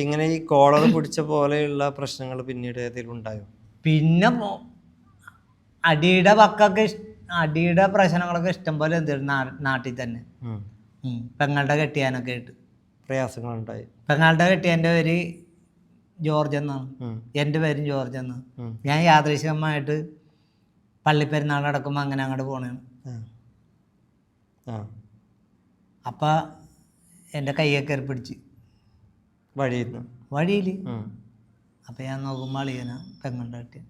ഇങ്ങനെ ഈ കോളർ പിടിച്ച പോലെയുള്ള പ്രശ്നങ്ങൾ പിന്നീട് ഏതെങ്കിലും ഉണ്ടായോ പിന്നെ മോ- അടിയുടെ വക്കൊക്കെ ഇഷ്- അടിയുടെ പ്രശ്നങ്ങളൊക്കെ ഇഷ്ടം പോലെ എന്തെങ്കിലും നാട്ടിൽ തന്നെ ഉം. ഉം. പെങ്ങളുടെ കെട്ടിയാനൊക്കെ ആയിട്ട് പ്രയാസങ്ങളുണ്ടായി പെങ്ങളുടെ കെട്ടിയാന്റെ പേര് ജോർജ് എന്നാണ് ഉം. എന്റെ പേരും ജോർജ് എന്നാണ് ഉം. ഞാൻ യാദൃശികമായിട്ട് പള്ളിപ്പെരുന്നാൾ നടക്കുമ്പോൾ അങ്ങനെ അങ്ങോട്ട് പോണേ ആ. ആ അപ്പം എന്റെ കൈയൊക്കെ ഏർപ്പിടിച്ച് പിടിച്ച് വഴിയിൽ നിന്ന് വഴിയിൽ അപ്പം ഞാൻ നോക്കുമ്പോൾ അളിയന പെങ്ങണ്ടട്ടി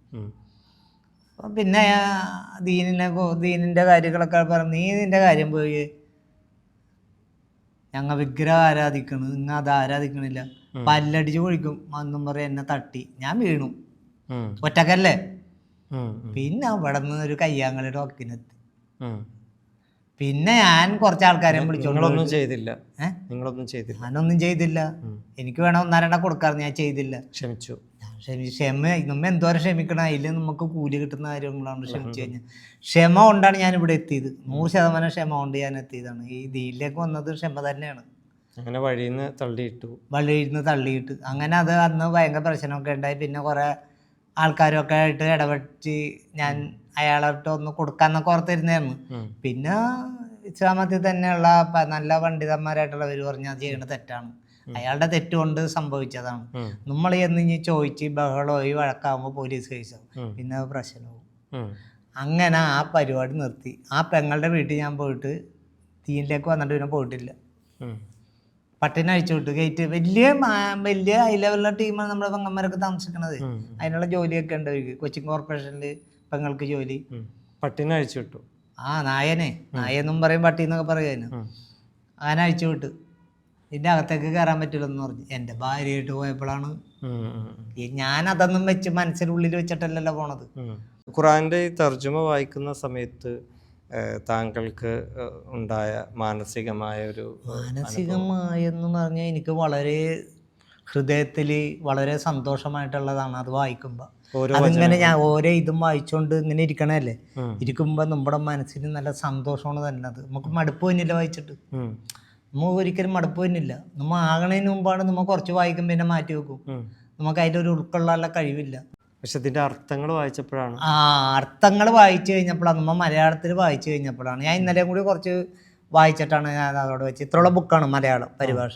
അപ്പം പിന്നെ ദീനിനെ ദീനിന്റെ കാര്യങ്ങളൊക്കെ പറഞ്ഞു നീ നിന്റെ കാര്യം പോയി. ഞങ്ങൾ വിഗ്രഹം ആരാധിക്കണ് നിങ്ങൾ അത് ആരാധിക്കണില്ല. പല്ലടിച്ച് കൊഴിക്കും അന്നും പറയും എന്നെ തട്ടി. ഞാൻ വീണു. ഒറ്റക്കല്ലേ. പിന്നെ അവിടെ നിന്ന് ഒരു കയ്യാങ്കളിയുടെ ഒക്കിനെത്തി. പിന്നെ ഞാൻ കുറച്ച് ആൾക്കാരെ വിളിച്ചു. ഒന്നും ചെയ്തില്ല? നിങ്ങളൊന്നും ചെയ്തില്ല. ഞാനൊന്നും ചെയ്തില്ല. എനിക്ക് വേണം ഒന്നരണ്ട കൊടുക്കാറ് ഞാൻ ചെയ്തില്ല. ക്ഷമിച്ചു. ക്ഷമി നമ്മ എന്തോരം ക്ഷമിക്കണം? അതിൽ നമുക്ക് കൂലി കിട്ടുന്ന കാര്യങ്ങളാണ് ക്ഷമിച്ചു കഴിഞ്ഞാൽ. ക്ഷമ കൊണ്ടാണ് ഞാൻ ഇവിടെ എത്തിയത്. നൂറ് ശതമാനം ക്ഷമ കൊണ്ട് ഞാൻ എത്തിയതാണ്. ഈ ദീലിലേക്ക് വന്നത് ക്ഷമ തന്നെയാണ്. അങ്ങനെ വഴിന്ന് തള്ളിയിട്ടു. വഴിന്ന് തള്ളിയിട്ട്. അങ്ങനെ അത് അന്ന് ഭയങ്കര പ്രശ്നമൊക്കെ ഉണ്ടായി. പിന്നെ കുറേ ആൾക്കാരൊക്കെ ആയിട്ട് ഇടപെട്ട് ഞാൻ അയാളോട്ട് ഒന്ന് കൊടുക്കാന്നൊക്കെ ഓർത്തിരുന്നായിരുന്നു. പിന്നെ ഇസ്ലാമത്തിൽ തന്നെയുള്ള നല്ല പണ്ഡിതന്മാരായിട്ടുള്ളവർ പറഞ്ഞു അത് ചെയ്യേണ്ടത് തെറ്റാണ്. അയാളുടെ തെറ്റുകൊണ്ട് സംഭവിച്ചതാണ്. നമ്മൾ എന്ന് ഇനി ചോദിച്ച് ബഹളമായി വഴക്കാകുമ്പോൾ പോലീസ് കേസോ പിന്നെ പ്രശ്നവും അങ്ങനെ ആ പരിപാടി നിർത്തി. ആ പെങ്ങളുടെ വീട്ടിൽ ഞാൻ പോയിട്ട് തീനിലേക്ക് വന്നിട്ട് പിന്നെ പോയിട്ടില്ല. പട്ടിനെ അഴിച്ചു വിട്ടു. ഗേറ്റ് വലിയ വലിയ ഹൈ ലെവലിലുള്ള ടീമാണ് നമ്മുടെ പെങ്ങന്മാരൊക്കെ താമസിക്കുന്നത്. അതിനുള്ള ജോലിയൊക്കെ ഉണ്ട് അവർക്ക്. കൊച്ചിൻ കോർപ്പറേഷനിൽ പെങ്ങൾക്ക് ജോലി. പട്ടിനെ അഴിച്ചു വിട്ടു. ആ നായനെ. നായെന്നും പറയും പട്ടി എന്നൊക്കെ പറയും അതിന് ഉം. അങ്ങനെ അഴിച്ചു വിട്ടു. ഇതിന്റെ അകത്തേക്ക് കയറാൻ പറ്റില്ലെന്ന് പറഞ്ഞു. എന്റെ ഭാര്യയായിട്ട് പോയപ്പോഴാണ് ഞാൻ അതൊന്നും വെച്ച് മനസ്സിനുള്ളിൽ വെച്ചിട്ടല്ലല്ലോ പോണത്. ഖുറാന്റെ ഈ തർജമ വായിക്കുന്ന സമയത്ത് താങ്കൾക്ക് ഉണ്ടായ മാനസികമായ ഒരു മാനസികമായെന്ന് പറഞ്ഞാൽ എനിക്ക് വളരെ ഹൃദയത്തിൽ വളരെ സന്തോഷമായിട്ടുള്ളതാണ് അത് വായിക്കുമ്പോൾ അതിങ്ങനെ ഞാൻ ഓരോ ഇതും വായിച്ചുകൊണ്ട് ഇങ്ങനെ ഇരിക്കണല്ലേ ഇരിക്കുമ്പോ നമ്മുടെ മനസ്സിന് നല്ല സന്തോഷമാണ് തന്നെ അത്. നമുക്ക് മടുപ്പ് തന്നില്ല വായിച്ചിട്ട്. നമ്മ ഒരിക്കലും മടുപ്പ് തന്നില്ല നമ്മ ആകണതിന് മുമ്പാണ് നമ്മ കുറച്ച് വായിക്കും പിന്നെ മാറ്റി വെക്കും. നമുക്ക് അതിന്റെ ഒരു ഉൾക്കൊള്ളാനുള്ള കഴിവില്ല. പക്ഷെ ഇതിന്റെ അർത്ഥങ്ങൾ വായിച്ചപ്പോഴാണ്. ആ അർത്ഥങ്ങൾ വായിച്ചു കഴിഞ്ഞപ്പോഴാണ് നമ്മ മലയാളത്തിൽ വായിച്ചു കഴിഞ്ഞപ്പോഴാണ്. ഞാൻ ഇന്നലെ കൂടി കുറച്ച് വായിച്ചിട്ടാണ് ഞാൻ അതോടെ വെച്ച്. ഇത്രയുള്ള ബുക്കാണ് മലയാളം പരിഭാഷ.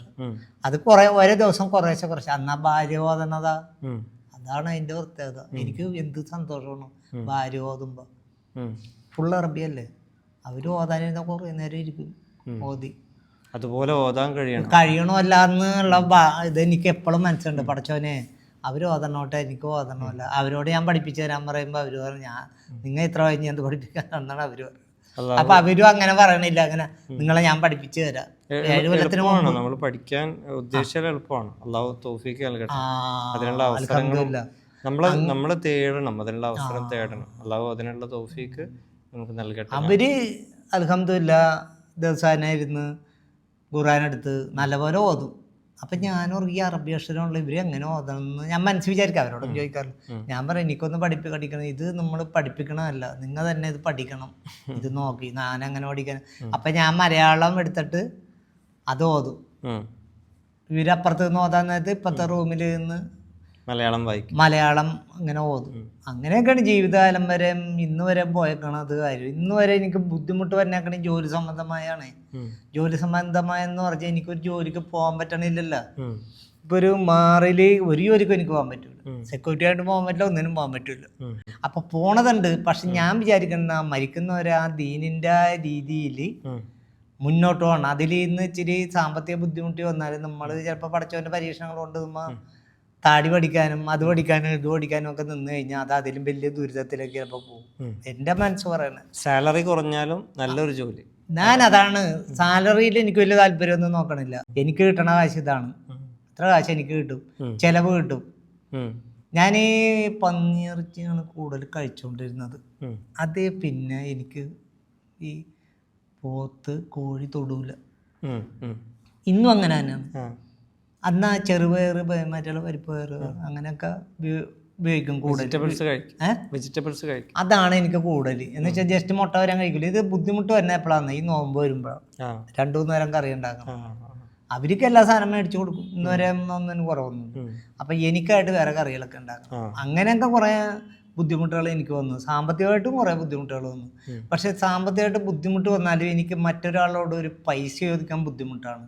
അത് കുറെ ഓരോ ദിവസം കുറേശ്ശെ കുറച്ച്. അന്നാ ഭാര്യ ഓതുന്നതാ ഉം. അതാണ് അതിന്റെ പ്രത്യേകത. എനിക്ക് എന്ത് സന്തോഷമാണ്. ഭാര്യ ഓതുമ്പോൾ ഉം. ഫുൾ അറബിയല്ലേ? അവർ ഓതാനിരുന്ന കുറേ നേരം ഇരിക്കും. ഓതി. അതുപോലെ ഓതാൻ കഴിയണം. കഴിയണമല്ല എന്നുള്ള ഭാ- ഇത് എനിക്ക് എപ്പോഴും മനസ്സിലുണ്ട്. പഠിച്ചോനെ അവർ ഓതണോട്ടെ എനിക്ക് ഓതണമല്ല അവരോട് ഞാൻ പഠിപ്പിച്ചു തരാൻ പറയുമ്പോൾ അവർ പറഞ്ഞു ഞാൻ നിങ്ങൾ ഇത്ര വൈകി എന്ത് പഠിപ്പിക്കാൻ അവർ അല്ലാ അപ്പൊ അവരും അങ്ങനെ പറയണില്ല. അങ്ങനെ നിങ്ങളെ ഞാൻ പഠിപ്പിച്ചു തരാം. എളുപ്പമാണ്. നമ്മൾ പഠിക്കാൻ ഉദ്ദേശിച്ചാൽ എളുപ്പമാണ്. അള്ളാഹു തോഫിക്ക് നൽകട്ടെ. അതിനുള്ള അവസരങ്ങളും നമ്മൾ നമ്മൾ നമ്മൾ തേടണം. അതിനുള്ള അവസരം തേടണം. അള്ളാഹു അതിനുള്ള തോഫിക്ക് നമുക്ക് നൽകട്ടെ. അവർ അലഹമില്ല ഖുർആൻ ഖുറാനെടുത്ത് നല്ലപോലെ ഓതും. അപ്പം ഞാനും ഈ അറബി അക്ഷരമുള്ള ഇവർ എങ്ങനെ ഓതണമെന്ന് ഞാൻ മനസ്സ് വിചാരിക്കാം അവരോടൊന്നും ചോദിക്കാറില്ല ഞാൻ പറയാം എനിക്കൊന്ന് പഠിപ്പി പഠിക്കണം. ഇത് നമ്മൾ പഠിപ്പിക്കണമല്ല നിങ്ങൾ തന്നെ ഇത് പഠിക്കണം. ഇത് നോക്കി. ഞാൻ അങ്ങനെ പഠിക്കണം അപ്പം ഞാൻ മലയാളം എടുത്തിട്ട് അത് ഓതും. ഇവരപ്പുറത്ത് നിന്ന് ഓതാൻ നേരത്ത് ഇപ്പത്തെ റൂമിൽ നിന്ന് മലയാളം വായിക്കും. മലയാളം അങ്ങനെ ഓതും. അങ്ങനെയൊക്കെയാണ് ജീവിതകാലം വരെ ഇന്ന് വരെ പോയേക്കണത് കാര്യം. ഇന്ന് വരെ എനിക്ക് ബുദ്ധിമുട്ട് വരണേക്കണ ജോലി സംബന്ധമായാണ്. ജോലി സംബന്ധമായെന്ന് പറഞ്ഞാൽ എനിക്കൊരു ജോലിക്ക് പോകാൻ പറ്റണില്ലല്ലോ. ഇപ്പൊ ഒരു മാറിൽ ഒരു ജോലിക്കും എനിക്ക് പോകാൻ പറ്റൂല. സെക്യൂരിറ്റി ആയിട്ട് പോകാൻ പറ്റില്ല ഒന്നിനും പോകാൻ പറ്റൂല. അപ്പൊ പോണതുണ്ട്. പക്ഷെ ഞാൻ വിചാരിക്കുന്ന മരിക്കുന്നവരെ ആ ദീനിന്റെ രീതിയിൽ. മുന്നോട്ട് പോകണം. അതിൽ ഇന്ന് ഇച്ചിരി സാമ്പത്തിക ബുദ്ധിമുട്ടി വന്നാലും നമ്മൾ ചിലപ്പോൾ പഠിച്ചവന്റെ പരീക്ഷണങ്ങൾ കൊണ്ട് നമ്മൾ താടി പഠിക്കാനും അത് പഠിക്കാനും ഇത് പഠിക്കാനും ഒക്കെ നിന്ന് കഴിഞ്ഞാൽ അത് അതിലും വലിയ ദുരിതത്തിലേക്ക് ചിലപ്പോൾ പോകും. എന്റെ മനസ്സ് പറയുന്നത് സാലറി കുറഞ്ഞാലും നല്ലൊരു ജോലി. ഞാൻ അതാണ്. സാലറിയിൽ എനിക്ക് വലിയ താല്പര്യമൊന്നും നോക്കണില്ല. എനിക്ക് കിട്ടണ കാശ് ഇതാണ്. എത്ര ഇത്ര കാശ് എനിക്ക് കിട്ടും. ചിലവ് കിട്ടും. ഞാൻ ഈ പന്നിയിറച്ചിയാണ് കൂടുതൽ കഴിച്ചുകൊണ്ടിരുന്നത്. അത് പിന്നെ എനിക്ക് ഈ പോത്ത് കോഴി തൊടൂല. ഇന്നും അങ്ങനെ തന്നെയാണ് ആ. അന്ന് ആ ചെറുപയർ മറ്റുള്ള പരിപ്പയർ അങ്ങനെയൊക്കെ ഉപയോഗിക്കും കൂടുതൽ. വെജിറ്റബിൾസ് കഴിക്കും. അതാണ് എനിക്ക് കൂടുതൽ. എന്ന് വെച്ചാൽ ജസ്റ്റ് മുട്ട വരാൻ കഴിക്കില്ല ഇത് ബുദ്ധിമുട്ട് വരുന്ന എപ്പോഴാണ് ഈ നോമ്പ് വരുമ്പോഴാണ് രണ്ടു മൂന്ന് നേരം കറി ഉണ്ടാക്കണം. അവർക്ക് എല്ലാ സാധനം മേടിച്ചു കൊടുക്കും. ഇന്ന് വരെ ഒന്നും കുറവൊന്നും അപ്പൊ എനിക്കായിട്ട് വേറെ കറികളൊക്കെ ഉണ്ടാക്കണം. അങ്ങനെയൊക്കെ കുറേ ബുദ്ധിമുട്ടുകൾ എനിക്ക് വന്നു സാമ്പത്തികമായിട്ടും കുറേ ബുദ്ധിമുട്ടുകൾ വന്നു. പക്ഷെ സാമ്പത്തികമായിട്ട് ബുദ്ധിമുട്ട് വന്നാലും എനിക്ക് മറ്റൊരാളോട് ഒരു പൈസ ചോദിക്കാൻ ബുദ്ധിമുട്ടാണ്.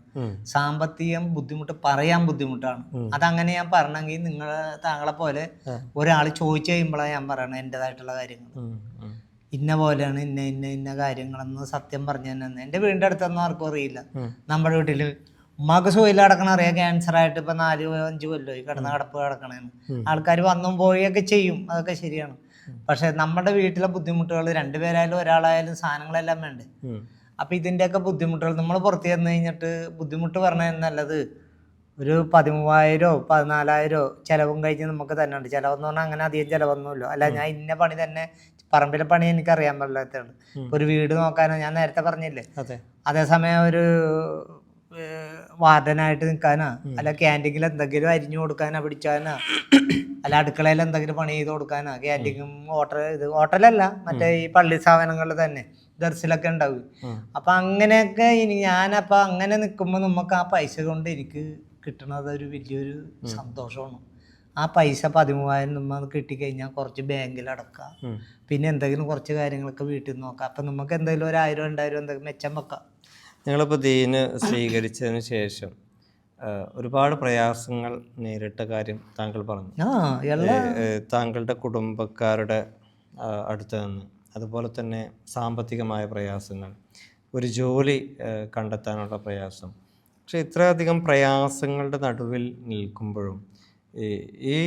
സാമ്പത്തികം ബുദ്ധിമുട്ട് പറയാൻ ബുദ്ധിമുട്ടാണ്. അതങ്ങനെ ഞാൻ പറഞ്ഞെങ്കിൽ നിങ്ങൾ താങ്കളെ പോലെ. ഒരാൾ ചോദിച്ചു കഴിയുമ്പോഴാണ് ഞാൻ പറയണത് എന്റെതായിട്ടുള്ള കാര്യങ്ങൾ. ഇന്ന പോലെയാണ് ഇന്ന ഇന്ന ഇന്ന കാര്യങ്ങളെന്ന് സത്യം പറഞ്ഞു തന്നെ എന്റെ വീടിന്റെ അടുത്തൊന്നും ആർക്കും അറിയില്ല നമ്മുടെ വീട്ടിൽ സുഖമില്ല കിടക്കണ അറിയാം. ക്യാൻസർ ആയിട്ട് ഇപ്പൊ നാല് അഞ്ച് കൊല്ലമായി കിടന്ന കിടപ്പ് കിടക്കണേന്ന്. ആൾക്കാർ വന്നും പോയൊക്കെ ചെയ്യും. അതൊക്കെ ശരിയാണ്. പക്ഷെ നമ്മുടെ വീട്ടിലെ ബുദ്ധിമുട്ടുകൾ രണ്ടുപേരായാലും ഒരാളായാലും സാധനങ്ങളെല്ലാം വേണ്ടേ? അപ്പൊ ഇതിന്റെയൊക്കെ ബുദ്ധിമുട്ടുകൾ നമ്മൾ പുറത്തു ചെന്ന് കഴിഞ്ഞിട്ട് ബുദ്ധിമുട്ട് പറഞ്ഞാൽ നല്ലത്. ഒരു പതിമൂവായിരോ പതിനാലായിരോ ചിലവും കഴിഞ്ഞ് നമുക്ക് തന്നെ ഉണ്ട്. ചിലവെന്ന് പറഞ്ഞാൽ അങ്ങനെ അധികം ചിലവൊന്നുമില്ല. അല്ല ഞാൻ ഇന്ന പണി തന്നെ പറമ്പിലെ പണി എനിക്ക് അറിയാൻ പാടില്ലാത്തതാണ് ഒരു വീട് നോക്കാനോ ഞാൻ നേരത്തെ പറഞ്ഞില്ലേ? അതെ. അതേസമയം ഒരു വാർഡനായിട്ട് നിൽക്കാനാ അല്ല ക്യാന്റീനിൽ എന്തെങ്കിലും അരിഞ്ഞു കൊടുക്കാനാ പിടിച്ചാനാ? അല്ല അടുക്കളയിൽ എന്തെങ്കിലും പണി ചെയ്ത് കൊടുക്കാനാ? ക്യാന്റീനും ഹോട്ടൽ ഇത് ഹോട്ടലല്ല മറ്റേ ഈ പള്ളി സ്ഥാപനങ്ങളിൽ തന്നെ ദർസിലൊക്കെ ഉണ്ടാവും. അപ്പൊ അങ്ങനെയൊക്കെ ഇനി ഞാനപ്പൊ അങ്ങനെ നിൽക്കുമ്പോൾ നമുക്ക് ആ പൈസ കൊണ്ട് എനിക്ക് കിട്ടണത് ഒരു വലിയൊരു സന്തോഷമാണ്. ആ പൈസ പതിമൂവായിരം നമ്മൾ കിട്ടിക്കഴിഞ്ഞാൽ കുറച്ച് ബാങ്കിൽ അടക്കാം. പിന്നെ എന്തെങ്കിലും കുറച്ച് കാര്യങ്ങളൊക്കെ വീട്ടിൽ നോക്കാം. അപ്പം നമുക്ക് എന്തെങ്കിലും ഒരു ആയിരം രണ്ടായിരം എന്തെങ്കിലും മെച്ചം വെക്കാം. നിങ്ങളിപ്പോൾ ദീന് സ്വീകരിച്ചതിന് ശേഷം ഒരുപാട് പ്രയാസങ്ങൾ നേരിട്ട കാര്യം താങ്കൾ പറഞ്ഞു. താങ്കളുടെ കുടുംബക്കാരുടെ അടുത്ത് നിന്ന്. അതുപോലെ തന്നെ സാമ്പത്തികമായ പ്രയാസങ്ങൾ. ഒരു ജോലി കണ്ടെത്താനുള്ള പ്രയാസം. പക്ഷെ ഇത്രയധികം പ്രയാസങ്ങളുടെ നടുവിൽ നിൽക്കുമ്പോഴും ഈ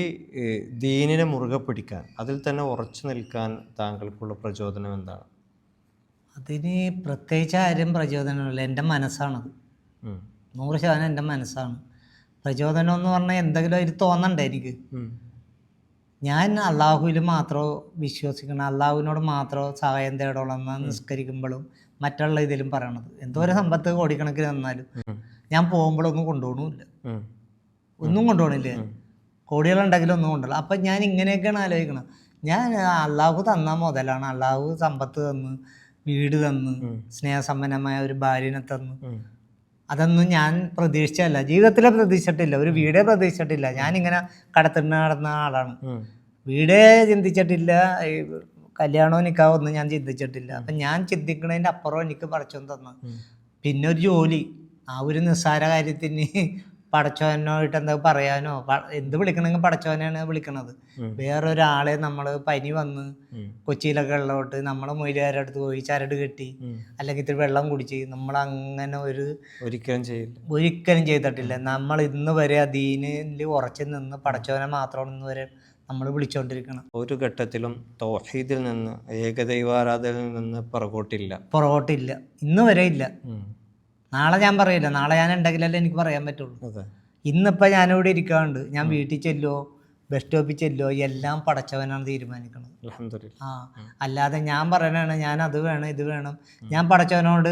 ദീനിനെ മുറുകെ പിടിക്കാൻ അതിൽ തന്നെ ഉറച്ചു നിൽക്കാൻ താങ്കൾക്കുള്ള പ്രചോദനം എന്താണ്? അതിന് പ്രത്യേകിച്ച് ആരും പ്രചോദനമില്ല. എന്റെ മനസ്സാണത്. നൂറ് ശതമാനം എന്റെ മനസ്സാണ്. പ്രചോദനം എന്ന് പറഞ്ഞാൽ എന്തെങ്കിലും അതിൽ തോന്നണ്ട എനിക്ക്. ഞാൻ അള്ളാഹുവിൽ മാത്രം വിശ്വസിക്കണം. അള്ളാഹുവിനോട് മാത്രം സഹായം തേടണം നിസ്കരിക്കുമ്പോഴും മറ്റുള്ള ഇതിലും പറയണത്. എന്തോ ഒരു സമ്പത്ത് കോടിക്കണക്കിന് തന്നാലും ഞാൻ പോകുമ്പോഴൊന്നും കൊണ്ടുപോകണമില്ല ഉം. ഒന്നും കൊണ്ടുപോകണില്ല. കോടികളുണ്ടെങ്കിലും ഒന്നും കൊണ്ടുപോകില്ല അപ്പം ഞാൻ ഇങ്ങനെയൊക്കെയാണ് ആലോചിക്കണം ഞാൻ അള്ളാഹു തന്ന മുതലാണ് അള്ളാഹു സമ്പത്ത് തന്ന് വീട് തന്നു. സ്നേഹസമ്പന്നമായ ഒരു ഭാര്യനെ തന്നു. അതൊന്നും ഞാൻ പ്രതീക്ഷിച്ചല്ല ജീവിതത്തിലെ പ്രതീക്ഷിച്ചിട്ടില്ല. ഒരു വീടേ പ്രതീക്ഷിച്ചിട്ടില്ല. ഞാൻ ഇങ്ങനെ കടത്തിണ്ണ നടന്ന ആളാണ്. വീടേ ചിന്തിച്ചിട്ടില്ല. ഈ കല്യാണവും നിൽക്കാവോ ഒന്നും ഞാൻ ചിന്തിച്ചിട്ടില്ല. അപ്പം ഞാൻ ചിന്തിക്കുന്നതിന്റെ അപ്പുറം എനിക്ക് പടച്ചോൻ തന്നു. പിന്നെ ഒരു ജോലി. ആ ഒരു നിസ്സാര കാര്യത്തിന് പടച്ചോനായിട്ട് എന്താ പറയാനോ എന്ത് വിളിക്കണമെങ്കിൽ പടച്ചോനാണ് വിളിക്കണത്. വേറൊരാളെ നമ്മൾ പനി വന്ന് കൊച്ചിയിലൊക്കെ ഉള്ളോട്ട് നമ്മളെ മൊയിലുകാരുടെ അടുത്ത് പോയി ചരട് കെട്ടി അല്ലെങ്കിൽ ഇത്തിരി വെള്ളം കുടിച്ച് നമ്മൾ അങ്ങനെ ഒരു ഒരിക്കലും ചെയ്യില്ല. ഒരിക്കലും ചെയ്തിട്ടില്ല. നമ്മൾ ഇന്ന് വരെ ആ ദീനിൽ ഉറച്ചു നിന്ന് പടച്ചോനെ മാത്രമാണ് ഇന്ന് വരെ നമ്മൾ വിളിച്ചുകൊണ്ടിരിക്കണം ഒരു ഘട്ടത്തിലും തൗഹീദിൽ നിന്ന് ഏകദൈവാരാധനയിൽ നിന്ന് പുറകോട്ടില്ല. പുറകോട്ടില്ല. ഇന്ന് വരെ ഇല്ല. നാളെ ഞാൻ പറയില്ല. നാളെ ഞാൻ ഉണ്ടെങ്കിലല്ലേ എനിക്ക് പറയാൻ പറ്റുള്ളൂ. ഇന്നിപ്പോൾ ഞാനിവിടെ ഇരിക്കാണ്ട് ഞാൻ വീട്ടിൽ ചെല്ലോ ബസ് സ്റ്റോപ്പിൽ ചെല്ലോ എല്ലാം പടച്ചവനാണ് തീരുമാനിക്കുന്നത് ആ അല്ലാതെ ഞാൻ പറയണതാണ് ഞാൻ അത് വേണം ഇത് വേണം. ഞാൻ പടച്ചവനോട്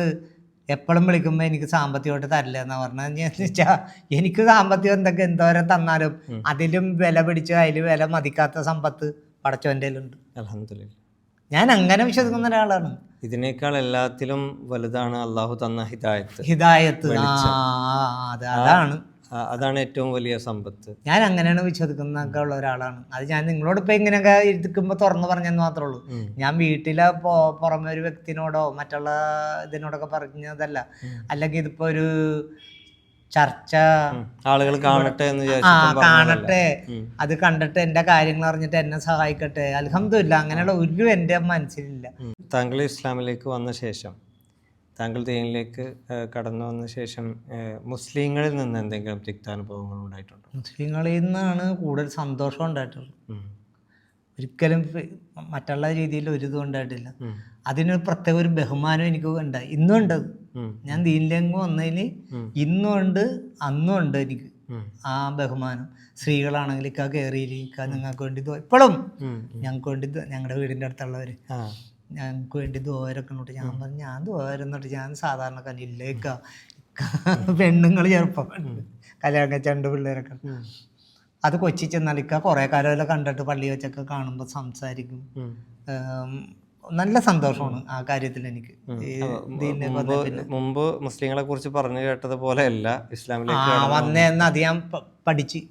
എപ്പോഴും വിളിക്കുമ്പോൾ എനിക്ക് സാമ്പത്തികമായിട്ട് തരില്ല എന്നാ പറഞ്ഞാൽ വെച്ചാൽ എനിക്ക് സാമ്പത്തികം എന്തൊക്കെ എന്തോരം തന്നാലും അതിലും വില പിടിച്ച് അതിൽ വില മതിക്കാത്ത സമ്പത്ത് പടച്ചവന്റെ ഉണ്ട് ഞാൻ അങ്ങനെ വിശ്വസിക്കുന്ന ഒരാളാണ്. ഇതിനേക്കാൾ എല്ലാത്തിലും വലുതാണ് അള്ളാഹു തന്ന ഹിദായത്ത് ഹിദായത്ത്. അതാണ്. അതാണ് ഏറ്റവും വലിയ സമ്പത്ത്. ഞാൻ അങ്ങനെയാണ് വിശ്വസിക്കുന്നൊക്കെ ഉള്ള ഒരാളാണ്. അത് ഞാൻ നിങ്ങളോട് ഇപ്പൊ ഇങ്ങനെയൊക്കെ ഇരിക്കുമ്പോൾ തുറന്നു പറഞ്ഞെന്ന് മാത്രമേ ഉള്ളൂ. ഞാൻ വീട്ടിലെ പുറമെ ഒരു വ്യക്തിനോടോ മറ്റുള്ള ഇതിനോടൊക്കെ പറഞ്ഞതല്ല. അല്ലെങ്കിൽ ഇതിപ്പോ ഒരു ചർച്ച. ആളുകൾ കാണട്ടെ എന്ന് ആ കാണട്ടെ അത് കണ്ടിട്ട് എന്റെ കാര്യങ്ങൾ അറിഞ്ഞിട്ട് എന്നെ സഹായിക്കട്ടെ അലഹമില്ല അങ്ങനെയുള്ള ഒരു എന്റെ മനസ്സിലില്ല. താങ്കൾ ഇസ്ലാമിലേക്ക് വന്ന ശേഷം താങ്കൾ ദീനിലേക്ക് കടന്നു വന്ന ശേഷം മുസ്ലിങ്ങളിൽ നിന്ന് എന്തെങ്കിലും തിക്താനുഭവങ്ങൾ ഉണ്ടായിട്ടുണ്ടോ മുസ്ലിങ്ങളിൽ നിന്നാണ് കൂടുതൽ സന്തോഷം ഉണ്ടായിട്ടുള്ളത്. ഒരിക്കലും മറ്റുള്ള രീതിയിൽ ഒരു ഇതും ഉണ്ടായിട്ടില്ല. അതിന് പ്രത്യേക ഒരു ബഹുമാനം എനിക്ക് ഉണ്ടായി ഇന്നും ഉണ്ട്. ഞാൻ ദീനിലേക്ക് വന്നതിൽ ഇന്നും ഉണ്ട് അന്നും ഉണ്ട് എനിക്ക് ആ ബഹുമാനം. സ്ത്രീകളാണെങ്കിൽ ഇക്ക കയറിയിരിക്ക നിങ്ങൾക്ക് വേണ്ടി ഇപ്പോഴും. ഞങ്ങൾക്ക് വേണ്ടി ഞങ്ങളുടെ വീടിന്റെ അടുത്തുള്ളവർ ആ. ഞങ്ങൾക്ക് വേണ്ടി ദോരൊക്കെ ഉണ്ട് ഞാൻ പറഞ്ഞു ഞാൻ ദോരുന്നിട്ട് ഞാൻ സാധാരണക്കാരൻ ഇല്ല ഇക്ക. പെണ്ണുങ്ങൾ ചെറുപ്പം. കല്യാണം കഴിച്ച രണ്ട് പിള്ളേരൊക്കെ അത് കൊച്ചി ചെന്നാൽ ഇക്ക കുറേ കാലമല്ല കണ്ടിട്ട് പള്ളി വെച്ചൊക്കെ കാണുമ്പോൾ സംസാരിക്കും. നല്ല സന്തോഷമാണ് ആ കാര്യത്തിൽ എനിക്ക്. മുമ്പ് മുസ്ലിങ്ങളെ കുറിച്ച് പറഞ്ഞു കേട്ടതുപോലെയല്ല ഇസ്ലാമിലേക്ക് ആ വന്നേന്ന് അത് ഞാൻ പഠിച്ച്.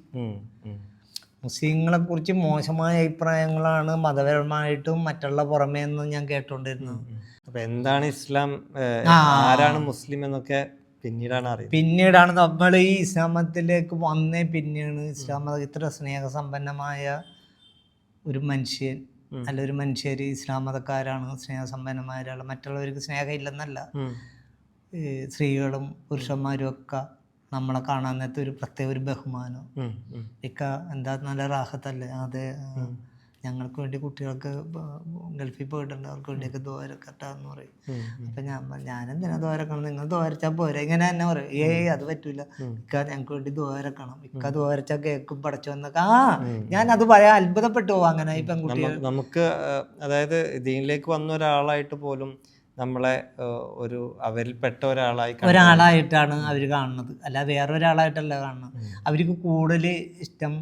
മുസ്ലിങ്ങളെ കുറിച്ച് മോശമായ അഭിപ്രായങ്ങളാണ് മതപരമായിട്ടും മറ്റുള്ള പുറമേ ഞാൻ കേട്ടോണ്ടിരുന്നത്. അപ്പൊ എന്താണ് ഇസ്ലാം ആരാണ് മുസ്ലിം എന്നൊക്കെ പിന്നീടാണ് അറിയുന്നത്. പിന്നീടാണ് നമ്മൾ ഈ ഇസ്ലാം മതത്തിലേക്ക് വന്നേ പിന്നെയാണ് ഇസ്ലാം മതം ഇത്ര സ്നേഹസമ്പന്നമായ ഒരു മനുഷ്യൻ അല്ല ഒരു മനുഷ്യർ ഇസ്ലാം മതക്കാരാണ് സ്നേഹസമ്പന്നന്മാരാണ് മറ്റുള്ളവർക്ക് സ്നേഹമില്ലെന്നല്ല. സ്ത്രീകളും പുരുഷന്മാരും ഒക്കെ നമ്മളെ കാണാൻ നേരത്തെ ഒരു പ്രത്യേക ഒരു ബഹുമാനം. ഇക്ക എന്താ നല്ല റാഹത്തല്ലേ? അതെ ഞങ്ങൾക്ക് വേണ്ടി കുട്ടികൾക്ക് ഗൾഫിൽ പോയിട്ടുണ്ട്. അവർക്ക് വേണ്ടിയൊക്കെ ദോരക്കട്ടാന്ന് പറയും. അപ്പൊ ഞാൻ ഞാനെന്തിനാ ദോരക്കണം നിങ്ങൾ ദോരച്ചാൽ പോരെ. ഇങ്ങനെ തന്നെ പറയും. ഏയ് അത് പറ്റൂല. ഇക്ക ഞങ്ങൾക്ക് വേണ്ടി ദോരക്കണം ഇക്ക ദോരച്ചാൽ കേക്കും പടച്ചു വന്നൊക്കെ ആ ഞാൻ അത് പറയാൻ അത്ഭുതപ്പെട്ടു പോകും അങ്ങനെ ഈ പെൺകുട്ടികൾ നമുക്ക് അതായത് ഇതിലേക്ക് വന്ന ഒരാളായിട്ട് പോലും നമ്മളെ ഒരു അവരിൽ പെട്ട ഒരാളായി ഒരാളായിട്ടാണ് അവർ കാണുന്നത്. അല്ല വേറെ ഒരാളായിട്ടല്ല കാണുന്നത് അവർക്ക് കൂടുതൽ ഇഷ്ടം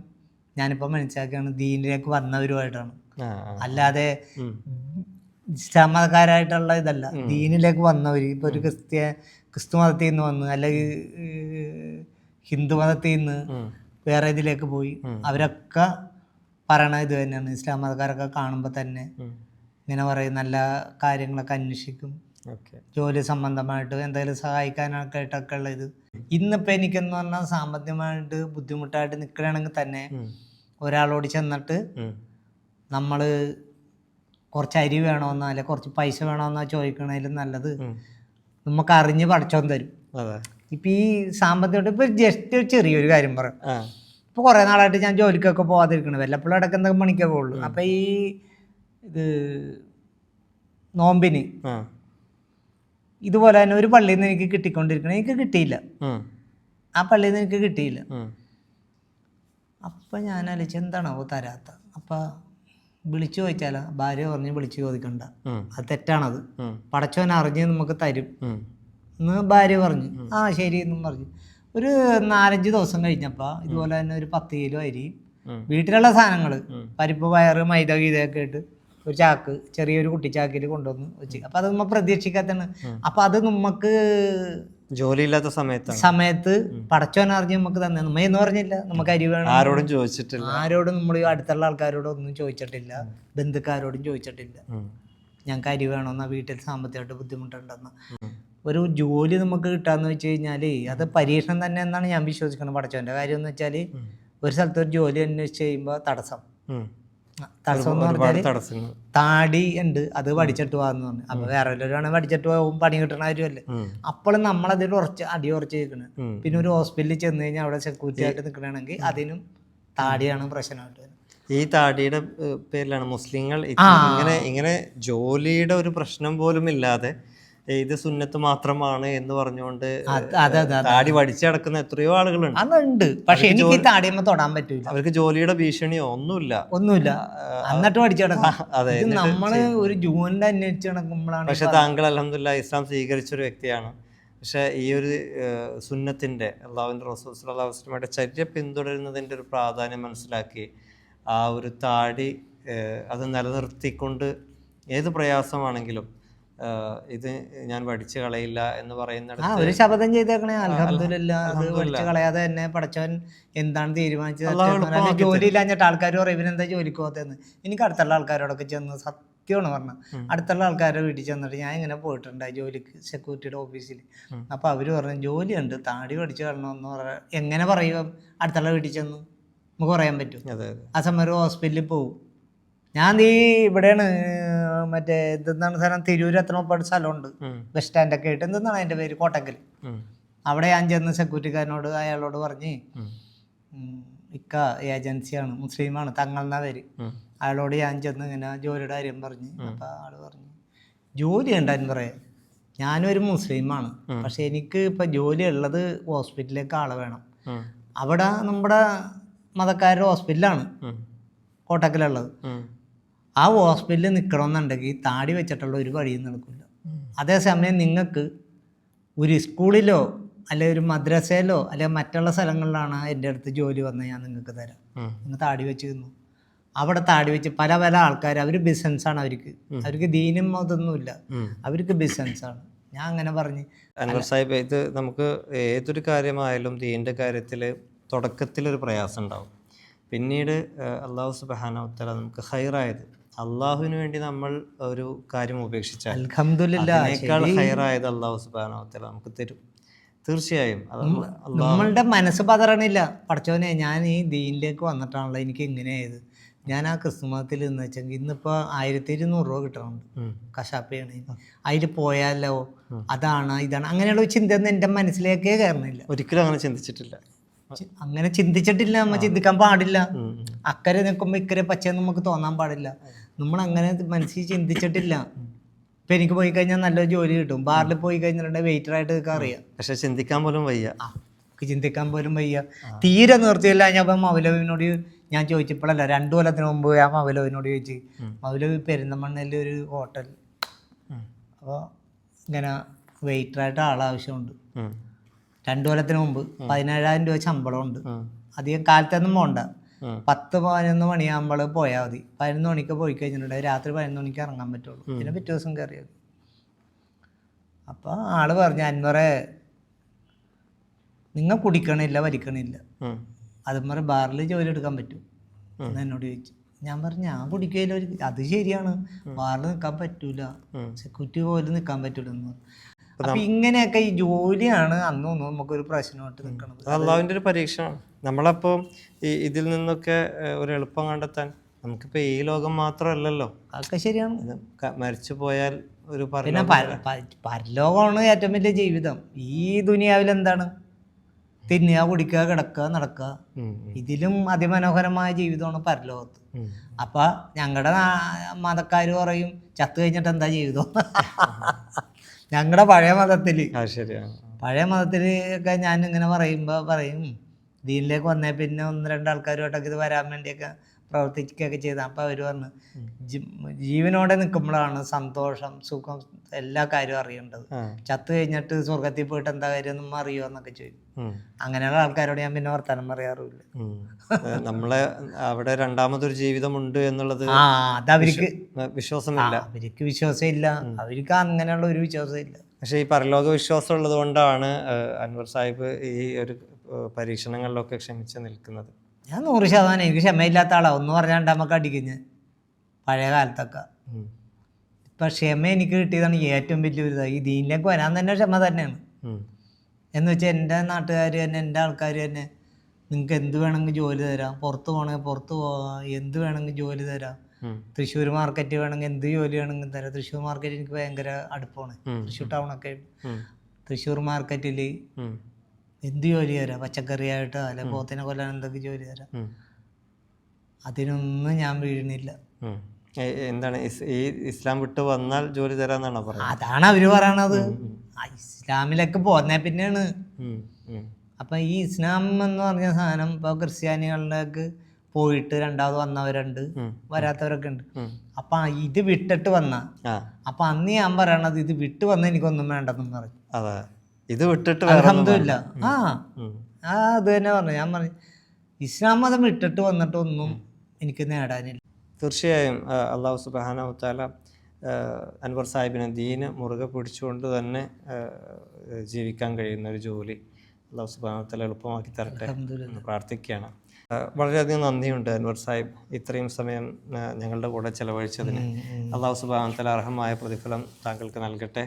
ഞാനിപ്പോൾ മനസ്സിലാക്കിയാണ് ദീനിലേക്ക് വന്നവരുമായിട്ടാണ്. അല്ലാതെ ഇസ്ലാമതക്കാരായിട്ടുള്ള ഇസ്ലാം ഇതല്ല. ദീനിലേക്ക് വന്നവർ ഇപ്പോൾ ഒരു ക്രിസ്ത്യ ക്രിസ്തു മതത്തിൽ നിന്ന് വന്ന് അല്ലെങ്കിൽ ഹിന്ദു മതത്തിൽ നിന്ന് വേറെ ഇതിലേക്ക് പോയി അവരൊക്കെ പറയണ ഇത് തന്നെയാണ്. ഇസ്ലാം മതക്കാരൊക്കെ കാണുമ്പോൾ തന്നെ. ഇങ്ങനെ പറയും നല്ല കാര്യങ്ങളൊക്കെ അന്വേഷിക്കും. ജോലി സംബന്ധമായിട്ട് എന്തെങ്കിലും സഹായിക്കാനൊക്കെ ആയിട്ടൊക്കെ ഉള്ള ഇത് ഇന്നിപ്പോൾ എനിക്കെന്ന് പറഞ്ഞാൽ സാമ്പത്തികമായിട്ട് ബുദ്ധിമുട്ടായിട്ട് നിൽക്കുകയാണെങ്കിൽ തന്നെ ഒരാളോട് ചെന്നിട്ട് നമ്മൾ നമ്മൾ കുറച്ച് അരി വേണമെന്നോ അല്ലെ കുറച്ച് പൈസ വേണമെന്നോ ചോദിക്കണതിലും നല്ലത്. നമുക്ക് അറിഞ്ഞ് പഠിച്ചോന്ന് തരും. ഇപ്പൊ ഈ സാമ്പത്തികമായിട്ട് ഇപ്പൊ ജസ്റ്റ് ഒരു ചെറിയൊരു കാര്യം പറയാം. ഇപ്പൊ ഇപ്പോൾ കുറേ നാളായിട്ട് ഞാൻ ജോലിക്കൊക്കെ പോകാതിരിക്കണം വല്ലപ്പോഴും ഇടയ്ക്ക് എന്തൊക്കെ പണിക്കൊക്കെ ഉള്ളു. അപ്പം ഈ ഇത് നോമ്പിന് ഇതുപോലെ തന്നെ ഒരു പള്ളിയിൽ നിന്ന് എനിക്ക് കിട്ടിക്കൊണ്ടിരിക്കണം എനിക്ക് കിട്ടിയില്ല. ആ പള്ളിയിൽ നിന്ന് എനിക്ക് കിട്ടിയില്ല. അപ്പൊ ഞാൻ ആലോചിച്ച് എന്താണാവോ തരാത്ത? അപ്പം വിളിച്ചു ചോദിച്ചാലോ? ഭാര്യ പറഞ്ഞ് വിളിച്ചു ചോദിക്കണ്ട. അത് തെറ്റാണത്. പടച്ചോൻ അറിഞ്ഞ് നമുക്ക് തരും. എന്ന് ഭാര്യ പറഞ്ഞു. ആ ശരി എന്നും പറഞ്ഞു. ഒരു നാലഞ്ച് ദിവസം കഴിഞ്ഞപ്പോൾ ഇതുപോലെ തന്നെ ഒരു പത്ത് കിലോ അരി. വീട്ടിലുള്ള സാധനങ്ങൾ പരിപ്പ് പയറ് മൈദ ഗീതയൊക്കെ ഇട്ട് ഒരു ചാക്ക് ചെറിയൊരു കുട്ടിച്ചാക്കിൽ കൊണ്ടുവന്ന് വെച്ച്. അപ്പൊ അത് നമ്മ പ്രതീക്ഷിക്കാത്തതാണ്. അപ്പൊ അത് നമുക്ക് ജോലിയില്ലാത്ത സമയത്ത് സമയത്ത് പടച്ചോൻ അറിഞ്ഞ് നമുക്ക് തന്നെ. നമ്മ എന്ന് പറഞ്ഞില്ല നമുക്ക് അരി വേണം? ആരോടും ചോദിച്ചിട്ടില്ല. ആരോടും നമ്മൾ അടുത്തുള്ള ആൾക്കാരോടും ഒന്നും ചോദിച്ചിട്ടില്ല. ബന്ധുക്കാരോടും ചോദിച്ചിട്ടില്ല. ഞങ്ങൾക്ക് അരി വേണമെന്നാ വീട്ടിൽ സാമ്പത്തികമായിട്ട് ബുദ്ധിമുട്ടുണ്ടെന്ന്. ഒരു ജോലി നമുക്ക് കിട്ടാന്ന് വെച്ച് കഴിഞ്ഞാൽ അത് പരീക്ഷണം തന്നെ എന്നാണ് ഞാൻ വിശ്വസിക്കുന്നത് പടച്ചോന്റെ കാര്യം എന്ന് വെച്ചാൽ ഒരു സ്ഥലത്ത് ഒരു ജോലി അന്വേഷിച്ച് കഴിയുമ്പോൾ തടസ്സം. തടസ്സം എന്ന് പറഞ്ഞാൽ താടി ഉണ്ട് അത് പഠിച്ചിട്ട് പോകാന്ന് പറഞ്ഞു. അപ്പൊ വേറെ ആണെങ്കിൽ പഠിച്ചിട്ട് പോകും പണി കിട്ടണ കാര്യമല്ലേ? നമ്മൾ അപ്പോഴും നമ്മളതിൽ ഉറച്ച് അടി ഉറച്ച് നിൽക്കണ്. പിന്നെ ഒരു ഹോസ്പിറ്റലിൽ ചെന്ന് കഴിഞ്ഞാൽ അവിടെ സെക്യൂരിറ്റി ആയിട്ട് നിൽക്കണമെങ്കിൽ അതിനും താടിയാണ് പ്രശ്നമായിട്ട് വരുന്നത്. ഈ താടിയുടെ പേരിലാണ് മുസ്ലിങ്ങൾ ഇങ്ങനെ ഇങ്ങനെ ജോലിയുടെ ഒരു പ്രശ്നം പോലും ഇല്ലാതെ ഇത് സുന്നത്ത് മാത്രമാണ് എന്ന് പറഞ്ഞുകൊണ്ട് താടി വടിച്ചു കിടക്കുന്ന എത്രയോ ആളുകളുണ്ട്. അതുണ്ട് പക്ഷെ എനിക്ക് താടിയമ്മ തൊടാൻ പറ്റൂല. അവർക്ക് ജോലിയുടെ ഭീഷണിയോ ഒന്നുമില്ല. ഒന്നുമില്ല. എന്നിട്ട് കിടക്കും അതെ നമ്മൾ ഒരു ജൂണിന്റെ അന്വേഷിച്ച് നടക്കുമ്പോഴാണ് പക്ഷെ താങ്കൾ അലഹമില്ല ഇസ്ലാം സ്വീകരിച്ച ഒരു വ്യക്തിയാണ്. പക്ഷെ ഈ ഒരു സുന്നത്തിന്റെ അള്ളാഹുവിന്റെ റസൂൽ വസല്ലമയുടെ ചര്യ പിന്തുടരുന്നതിന്റെ ഒരു പ്രാധാന്യം മനസ്സിലാക്കി ആ ഒരു താടി അത് നിലനിർത്തിക്കൊണ്ട് ഏത് പ്രയാസമാണെങ്കിലും ഇത് ഞാൻ പഠിച്ചു കളയില്ല എന്ന് പറയുന്നത് ഒരു ശപഥം ചെയ്തേക്കണേ. അൽഹംദുലില്ല അത് പഠിച്ചു കളയാതെ തന്നെ പഠിച്ചവൻ എന്താണ് തീരുമാനിച്ചത്? ജോലി ഇല്ലാഞ്ഞിട്ട് ആൾക്കാർ പറയും ഇവനെന്താ ജോലിക്ക് പോകത്തെന്ന് എനിക്ക് അടുത്തുള്ള ആൾക്കാരോടൊക്കെ ചെന്ന് സത്യമാണ് പറഞ്ഞത്. അടുത്തുള്ള ആൾക്കാരുടെ വീട്ടിൽ ചെന്നിട്ട് ഞാൻ ഇങ്ങനെ പോയിട്ടുണ്ടായി ജോലിക്ക് സെക്യൂരിറ്റിയുടെ ഓഫീസിൽ അപ്പോൾ അവർ പറഞ്ഞു ജോലി ഉണ്ട് താടി പഠിച്ചു കളണമെന്ന് പറഞ്ഞ എങ്ങനെ പറയും അടുത്തുള്ള വീട്ടിൽ ചെന്ന്. നമുക്ക് പറയാൻ പറ്റും. ആ സമയം ഒരു ഹോസ്പിറ്റലിൽ പോകും ഞാൻ നീ ഇവിടെയാണ് മറ്റേ എന്താണ് സ്ഥലം തിരൂർ എത്തണോപ്പാട് സ്ഥലമുണ്ട്. ബസ് സ്റ്റാൻഡൊക്കെ ആയിട്ട്. എന്താണ് അതിന്റെ പേര്? കോട്ടക്കൽ അവിടെ ഞാൻ ചെന്ന് സെക്യൂരിറ്റിക്കാരനോട് അയാളോട് പറഞ്ഞ് ഇക്ക ഏജൻസിയാണ് മുസ്ലിമാണ് തങ്ങൾ എന്നാ പേര്. അയാളോട് ഞാൻ ചെന്ന് ഇങ്ങനെ ജോലിയുടെ കാര്യം പറഞ്ഞ് അപ്പോൾ ആൾ പറഞ്ഞു ജോലി ഉണ്ടായിരുന്നു പറയാം. ഞാനൊരു മുസ്ലിമാണ്. പക്ഷെ എനിക്ക് ഇപ്പം ജോലി ഉള്ളത് ഹോസ്പിറ്റലിലേക്ക് ആളെ വേണം. അവിടെ നമ്മുടെ മതക്കാരുടെ ഹോസ്പിറ്റലാണ് കോട്ടക്കലുള്ളത്. ആ ഹോസ്പിറ്റലിൽ നിൽക്കണമെന്നുണ്ടെങ്കിൽ താടി വെച്ചിട്ടുള്ള ഒരു വഴിയും നടക്കില്ല. അതേസമയം നിങ്ങൾക്ക് ഒരു സ്കൂളിലോ അല്ലെ ഒരു മദ്രസയിലോ അല്ലെ മറ്റുള്ള സ്ഥലങ്ങളിലാണ് എന്റെ അടുത്ത് ജോലി വന്നാൽ ഞാൻ നിങ്ങൾക്ക് തരാം. നിങ്ങൾ താടി വെച്ച് നിന്നു അവിടെ താടി വെച്ച് പല പല ആൾക്കാർ അവർ ബിസിനസ്സാണ് അവർക്ക്. അവർക്ക് ദീനും അതൊന്നുമില്ല. അവർക്ക് ബിസിനസ്സാണ്. ഞാൻ അങ്ങനെ പറഞ്ഞ് അൻവർ സാഹിബ് ഇത് നമുക്ക് ഏതൊരു കാര്യമായാലും ദീന്റെ കാര്യത്തിൽ തുടക്കത്തിലൊരു പ്രയാസം ഉണ്ടാവും. പിന്നീട് അള്ളാഹു സുബാനോത്തല നമുക്ക് ഹൈറായത് അള്ളാഹുവിന് വേണ്ടി നമ്മൾ ഒരു കാര്യം ഉപേക്ഷിച്ചാൽ അൽഹംദുലില്ല അതിനേക്കാൾ ഹൈറായത് അള്ളാഹു സുബാനോത്തല നമുക്ക് തരും. തീർച്ചയായും. നമ്മളുടെ മനസ്സ് പതറണില്ല. പഠിച്ചോനെ ഞാൻ ഈ ദീനിലേക്ക് വന്നിട്ടാണല്ലോ എനിക്ക് ഇങ്ങനെയായത്. ഞാൻ ആ ക്രിസ്തുമതത്തിൽ നിന്ന് വെച്ചെങ്കിൽ ഇന്നിപ്പോൾ ആയിരത്തി ഇരുന്നൂറ് രൂപ കിട്ടണുണ്ട്. ഉം. കശാപ്പയാണ്. അതിൽ പോയാലോ? അതാണ് ഇതാണ്. അങ്ങനെയുള്ള ചിന്ത ഒന്നും എന്റെ മനസ്സിലേക്കേ കയറണില്ല. ഒരിക്കലും അങ്ങനെ ചിന്തിച്ചിട്ടില്ല. അങ്ങനെ ചിന്തിച്ചിട്ടില്ല നമ്മ ചിന്തിക്കാൻ പാടില്ല. അക്കരെ നിൽക്കുമ്പോൾ ഇക്കരെ പച്ചയെന്ന് നമുക്ക് തോന്നാൻ പാടില്ല. നമ്മൾ അങ്ങനെ മനസ്സിൽ ചിന്തിച്ചിട്ടില്ല. ഇപ്പൊ എനിക്ക് പോയി കഴിഞ്ഞാൽ നല്ലൊരു ജോലി കിട്ടും. ബാറിൽ പോയി കഴിഞ്ഞിട്ടുണ്ടെങ്കിൽ വെയിറ്ററായിട്ട് നിൽക്കാൻ അറിയാം. പക്ഷെ ചിന്തിക്കാൻ പോലും വയ്യ. എനിക്ക് ചിന്തിക്കാൻ പോലും വയ്യ. തീരെ നിർത്തിയില്ല. ഞാൻ അപ്പം മൗലവിനോട് ഞാൻ ചോദിച്ചപ്പോഴല്ല രണ്ടു കൊല്ലത്തിന് മുമ്പ് ഞാൻ മൗലവിനോട് ചോദിച്ചു മൗലവി പെരിന്തമണ്ണയിൽ ഒരു ഹോട്ടൽ. അപ്പോൾ ഇങ്ങനെ വെയിറ്ററായിട്ട് ആളാവശ്യമുണ്ട് ഉം. രണ്ടു കൊല്ലത്തിന് മുമ്പ് പതിനേഴായിരം രൂപ ശമ്പളമുണ്ട്. ഉണ്ട് അധികം കാലത്തൊന്നും പോണ്ട. പത്ത് പതിനൊന്ന് മണിയാകുമ്പോൾ പോയാൽ മതി. പതിനൊന്ന് മണിക്ക് പോയി കഴിഞ്ഞിട്ടുണ്ടെങ്കിൽ രാത്രി പതിനൊന്ന് മണിക്ക് ഇറങ്ങാൻ പറ്റുള്ളൂ. പിന്നെ പിറ്റേ ദിവസം കയറിയത് അപ്പോൾ ആൾ പറഞ്ഞു അൻവറെ നിങ്ങൾ കുടിക്കണില്ല വലിക്കണില്ല. ഉം. അതും പറഞ്ഞ് ബാറിൽ ജോലി എടുക്കാൻ പറ്റും. എന്ന് എന്നോട് ചോദിച്ചു. ഞാൻ പറഞ്ഞു ഞാൻ കുടിക്കുകയില്ല ഒരു അത് ശരിയാണ്. ബാറിൽ നിൽക്കാൻ പറ്റൂല. സെക്യൂരിറ്റി പോലും നിൽക്കാൻ പറ്റൂല എന്ന് പറഞ്ഞു. അപ്പൊ ഇങ്ങനെയൊക്കെ ഈ ജോലിയാണ് അന്നൊന്നും നമുക്കൊരു പ്രശ്നമായിട്ട് നിൽക്കണത്. അള്ളാവിന്റെ ഒരു പരീക്ഷണമാണ് നമ്മളപ്പോൾ ഈ ഇതിൽ നിന്നൊക്കെ ഒരു എളുപ്പം കണ്ടെത്താൻ നമുക്കിപ്പോൾ ഈ ലോകം മാത്രമല്ലല്ലോ. അതൊക്കെ ശരിയാണ്. ഇത് ക- മരിച്ചു പോയാൽ ഒരു പിന്നെ പറഞ്ഞു പര- പ- പരലോകമാണ് ഏറ്റവും വലിയ ജീവിതം. ഈ ദുനിയാവിൽ എന്താണ്? തിന്നുക കുടിക്കുക കിടക്കുക നടക്കുക. ഇതിലും അതിമനോഹരമായ ജീവിതമാണ് പരലോകത്ത്. അപ്പൊ ഞങ്ങളുടെ മതക്കാർ പറയും ചത്തു കഴിഞ്ഞിട്ട് എന്താ ജീവിതം? ഞങ്ങളുടെ പഴയ മതത്തിൽ. ആ ശരിയാണ്. പഴയ മതത്തിൽ ഒക്കെ ഞാൻ ഇങ്ങനെ പറയുമ്പോൾ പറയും ദീനിലേക്ക് വന്നേ പിന്നെ ഒന്ന് രണ്ട് ആൾക്കാരുമായിട്ടൊക്കെ ഇത് വരാൻ വേണ്ടിയൊക്കെ പ്രവർത്തിക്കുകയൊക്കെ ചെയ്ത. അപ്പോൾ അവർ പറഞ്ഞു ജീവനോടെ നിൽക്കുമ്പോഴാണ് സന്തോഷം സുഖം എല്ലാ കാര്യവും അറിയേണ്ടത്. ചത്ത് കഴിഞ്ഞിട്ട് സ്വർഗത്തിൽ പോയിട്ട് എന്താ കാര്യം ഒന്നും അറിയുമോ എന്നൊക്കെ ചോദിക്കും. അങ്ങനെയുള്ള ആൾക്കാരോട് ഞാൻ പിന്നെ വർത്തമാനം പറയാറില്ല നമ്മളെ അവിടെ രണ്ടാമതൊരു ജീവിതമുണ്ട് എന്നുള്ളത് ആ അവർക്ക് വിശ്വാസമില്ല. അവർക്ക് വിശ്വാസം ഇല്ല അവർക്ക് അങ്ങനെയുള്ള ഒരു വിശ്വാസം ഇല്ല പക്ഷേ ഈ പരലോക വിശ്വാസം ഉള്ളത് കൊണ്ടാണ് അൻവർ സാഹിബ് ഈ ഒരു പരീക്ഷണങ്ങളിലൊക്കെ ക്ഷമിച്ച് നിൽക്കുന്നത്. ഞാൻ നൂറ് ശതമാനം എനിക്ക് ക്ഷമയില്ലാത്ത ആളാ. ഒന്ന് പറഞ്ഞാൽ നമുക്ക് അടിക്കുഞ്ഞ് പഴയ കാലത്തൊക്കെ. ഇപ്പൊ ക്ഷമ എനിക്ക് കിട്ടിയതാണ് ഏറ്റവും വലിയൊരു ഈ ദീനിലേക്ക് വരാൻ തന്നെ ക്ഷമ തന്നെയാണ്. എന്ന് വെച്ചാൽ എന്റെ നാട്ടുകാർ തന്നെ എന്റെ ആൾക്കാർ തന്നെ നിങ്ങൾക്ക് എന്ത് വേണമെങ്കിൽ ജോലി തരാം. പുറത്ത് പോകണമെങ്കിൽ പുറത്ത് പോകാം എന്ത് വേണമെങ്കിൽ ജോലി തരാം. തൃശ്ശൂർ മാർക്കറ്റ് വേണമെങ്കിൽ എന്ത് ജോലി വേണമെങ്കിൽ തരാം. തൃശ്ശൂർ മാർക്കറ്റ് എനിക്ക് ഭയങ്കര അടുപ്പമാണ് തൃശ്ശൂർ ടൗണൊക്കെ. തൃശ്ശൂർ മാർക്കറ്റിൽ. എന്ത് ജോലി തരാം? പച്ചക്കറിയായിട്ടോ അല്ലെ പോത്തിനെ കൊല്ലാൻ എന്തൊക്കെ ജോലി തരാം? അതിനൊന്നും ഞാൻ വീഴുന്നില്ല. എന്താണ്? ഈ ഇസ്ലാം വിട്ട് വന്നാൽ ജോലി തരാന്നാണോ പറയുന്നത്? അതാണ് അവർ പറയണത്. ഇസ്ലാമിലൊക്കെ പോന്നേ പിന്നെയാണ്. അപ്പം ഈ ഇസ്ലാം എന്ന് പറഞ്ഞ സാധനം ഇപ്പോൾ ക്രിസ്ത്യാനികളിലേക്ക് പോയിട്ട് രണ്ടാമത് വന്നവരുണ്ട് വരാത്തവരൊക്കെ ഉണ്ട്. അപ്പൊ ഇത് വിട്ടിട്ട് വന്ന. അപ്പൊ അന്ന് ഞാൻ പറയണത് ഇത് വിട്ട് വന്ന എനിക്കൊന്നും വേണ്ടെന്നും പറഞ്ഞു. ഇത് വിട്ടിട്ട് അലഹമില്ല ആ ആ അത് തന്നെ പറഞ്ഞു ഞാൻ പറഞ്ഞു ഇസ്ലാം മതം വിട്ടിട്ട് വന്നിട്ടൊന്നും എനിക്ക് നേടാനില്ല. തീർച്ചയായും അള്ളാഹു സുബാന താല അൻവർ സാഹിബിനെ ദീന് മുറുകെ പിടിച്ചുകൊണ്ട് തന്നെ ജീവിക്കാൻ കഴിയുന്ന ഒരു ജോലി അള്ളാഹു സുബാന താല എളുപ്പമാക്കി തരട്ടെ പ്രാർത്ഥിക്കുകയാണ്. വളരെയധികം നന്ദിയുണ്ട് അൻവർ സാഹിബ്. ഇത്രയും സമയം ഞങ്ങളുടെ കൂടെ ചെലവഴിച്ചതിന്. അള്ളാഹു സുബാന താല അർഹമായ പ്രതിഫലം താങ്കൾക്ക് നൽകട്ടെ.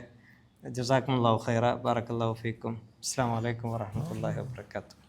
جزاكم الله خيرا. بارك الله فيكم. السلام عليكم ورحمة الله وبركاته.